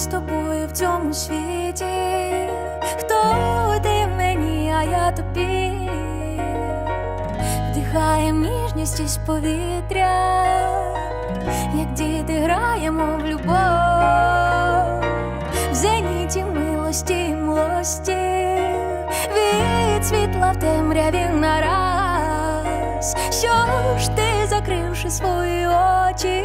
з тобою в цьому світі. Хто ти мені, а я тобі, вдихаєм ніжність із повітря, як діти граємо в любов, в зеніті милості і млості, від світла в темряві нараз. Що ж ти, закривши свої очі,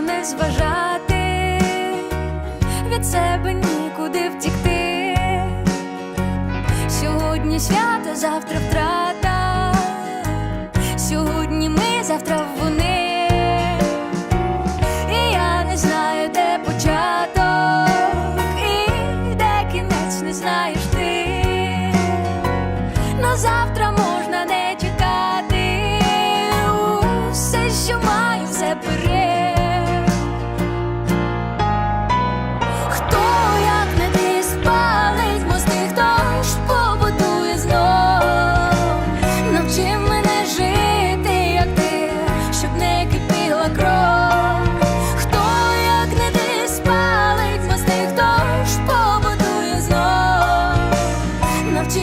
не зважати, від себе нікуди втікти. Сьогодні свято, завтра втрата, сьогодні ми, завтра вони, і я не знаю, де початок, і де кінець не знаєш ти, но завтра можна не.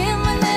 in my name.